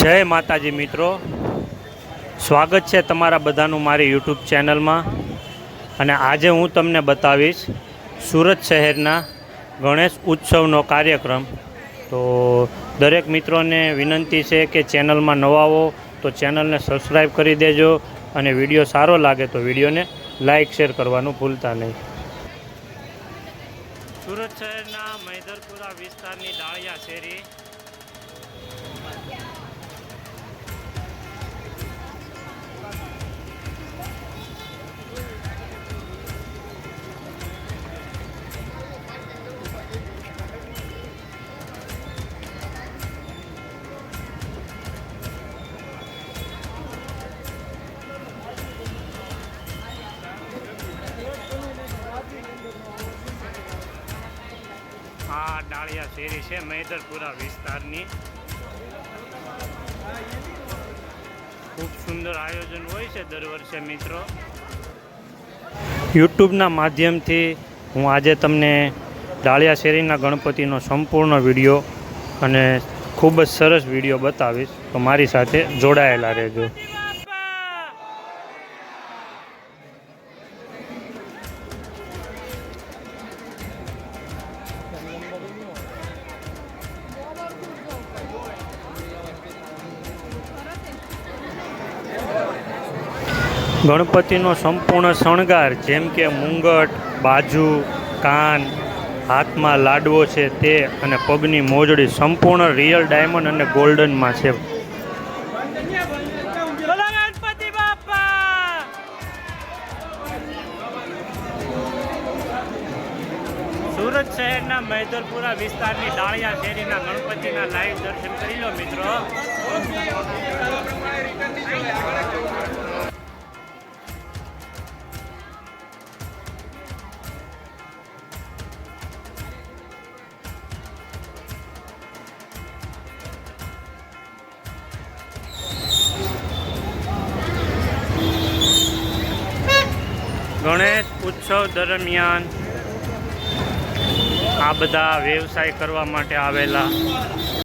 જય માતાજી મિત્રો. સ્વાગત છે તમારા બધાનું મારી યુટ્યુબ ચેનલમાં. અને આજે હું તમને બતાવીશ સુરત શહેરના ગણેશ ઉત્સવનો કાર્યક્રમ. તો દરેક મિત્રોને વિનંતી છે કે ચેનલમાં નવા હો તો ચેનલને સબસ્ક્રાઈબ કરી દેજો અને વીડિયો સારો લાગે તો વિડીયોને લાઈક શેર કરવાનું ભૂલતા નહીં. સુરત શહેરના મૈદરપુરા વિસ્તારની ડાળિયા શેરી આ ડાળિયા શેરી છે મૈદરપુરા વિસ્તારની. ખૂબ સુંદર આયોજન હોય છે દર વર્ષે, મિત્રો. યુટ્યુબના માધ્યમથી હું આજે તમને ડાળિયા શેરીના ગણપતિનો સંપૂર્ણ વીડિયો અને ખૂબ જ સરસ વીડિયો બતાવીશ. તો મારી સાથે જોડાયેલા રહેજો. ગણપતિનો સંપૂર્ણ શણગાર, જેમ કે મુંગટ, બાજુ, કાન, હાથમાં લાડવો છે તે અને પગની મોજડી સંપૂર્ણ રિયલ ડાયમંડ અને ગોલ્ડનમાં છે. સુરત શહેરના મૈદરપુરા વિસ્તારની ડાળિયા શેરીના ગણપતિના લાઈવ દર્શન કરી લો ગણેશ ઉત્સવ દરમિયાન આ બધા વ્યવસાય કરવા માટે આવેલા.